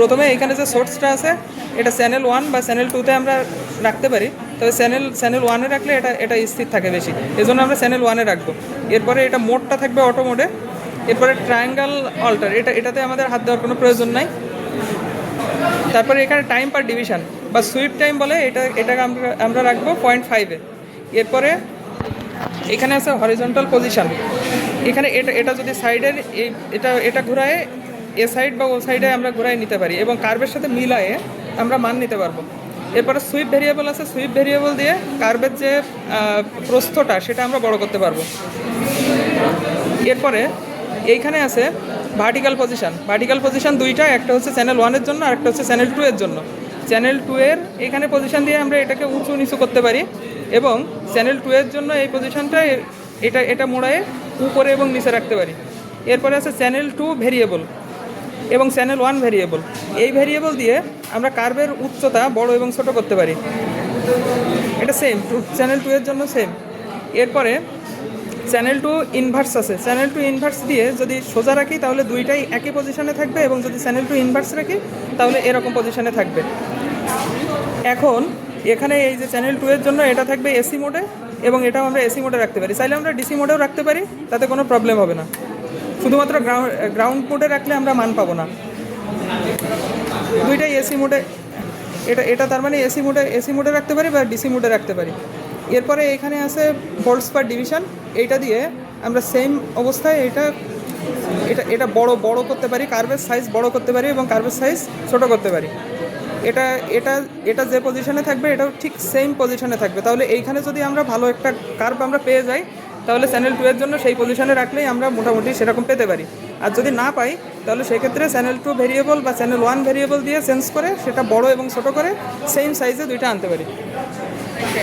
প্রথমে এখানে যে সোর্সটা আছে, এটা চ্যানেল ওয়ান বা চ্যানেল টুতে আমরা রাখতে পারি। তবে চ্যানেল চ্যানেল ওয়ানে রাখলে এটা এটা স্থির থাকে বেশি। এই জন্য আমরা চ্যানেল ওয়ানে রাখব। এরপরে এটা মোডটা থাকবে অটো মোডে এরপরে ট্রায়াঙ্গেল অল্টার এটা, এটাতে আমাদের হাত দেওয়ার কোনো প্রয়োজন নাই। তারপরে এখানে টাইম পার ডিভিশন বা সুইপ টাইম বলে এটা, এটাকে আমরা আমরা রাখব পয়েন্ট ফাইভে এরপরে এখানে আছে হরিজন্টাল পজিশন এখানে এটা এটা যদি সাইডের এটা এটা ঘোরায় এ সাইড বা ও সাইডে আমরা ঘোরায় নিতে পারি এবং কার্ভের সাথে মিলায়ে আমরা মান নিতে পারব। এরপরে সুইপ ভেরিয়েবল আছে সুইপ ভেরিয়েবল দিয়ে কার্ভের যে প্রস্থটা সেটা আমরা বড় করতে পারব। এরপরে এইখানে আছে ভার্টিক্যাল পজিশন ভার্টিক্যাল পজিশান দুইটা, একটা হচ্ছে চ্যানেল ওয়ানের জন্য আর একটা হচ্ছে চ্যানেল টু এর জন্য। চ্যানেল টু এর এখানে পজিশন দিয়ে আমরা এটাকে উঁচু নিচু করতে পারি এবং চ্যানেল টু এর জন্য এই পজিশনটা এটা এটা মোড়ায় উপরে এবং নিচে রাখতে পারি। এরপরে আছে চ্যানেল টু ভেরিয়েবল এবং চ্যানেল ওয়ান ভেরিয়েবল এই ভেরিয়েবল দিয়ে আমরা কার্ভের উচ্চতা বড় এবং ছোট করতে পারি। এটা সেম টু চ্যানেল টু এর জন্য সেম এরপরে চ্যানেল টু ইনভার্স আছে। চ্যানেল টু ইনভার্স দিয়ে যদি সোজা রাখি, তাহলে দুইটাই একই পজিশনে থাকবে এবং যদি চ্যানেল টু ইনভার্স রাখি, তাহলে এরকম পজিশনে থাকবে। এখন এখানে এই যে চ্যানেল টু এর জন্য এটা থাকবে এসি মোডে এবং এটাও আমরা এসি মোডে রাখতে পারি। চাইলে আমরা ডিসি মোডেও রাখতে পারি, তাতে কোনো প্রবলেম হবে না। শুধুমাত্র গ্রাউন্ড গ্রাউন্ড মোডে রাখলে আমরা মান পাবো না। দুইটাই এসি মোডে এটা এটা তার মানে এসি মোডে এসি মোডে রাখতে পারি বা ডিসি মোডে রাখতে পারি। এরপরে এখানে আছে ভোল্টস পার ডিভিশন এইটা দিয়ে আমরা সেম অবস্থায় এটা এটা এটা বড় বড় করতে পারি কার্ভের সাইজ বড় করতে পারি এবং কার্ভের সাইজ ছোট করতে পারি। এটা এটা এটা যে পজিশনে থাকবে, এটাও ঠিক সেম পজিশনে থাকবে। তাহলে এইখানে যদি আমরা ভালো একটা কার্ভ আমরা পেয়ে যাই তাহলে চ্যানেল টু এর জন্য সেই পজিশনে রাখলেই আমরা মোটামুটি সেরকম পেতে পারি। আর যদি না পাই, তাহলে সেক্ষেত্রে চ্যানেল টু ভেরিয়েবল বা চ্যানেল ওয়ান ভেরিয়েবল দিয়ে চেঞ্জ করে, সেটা বড় এবং ছোট করে সেম সাইজে দুইটা আনতে পারি।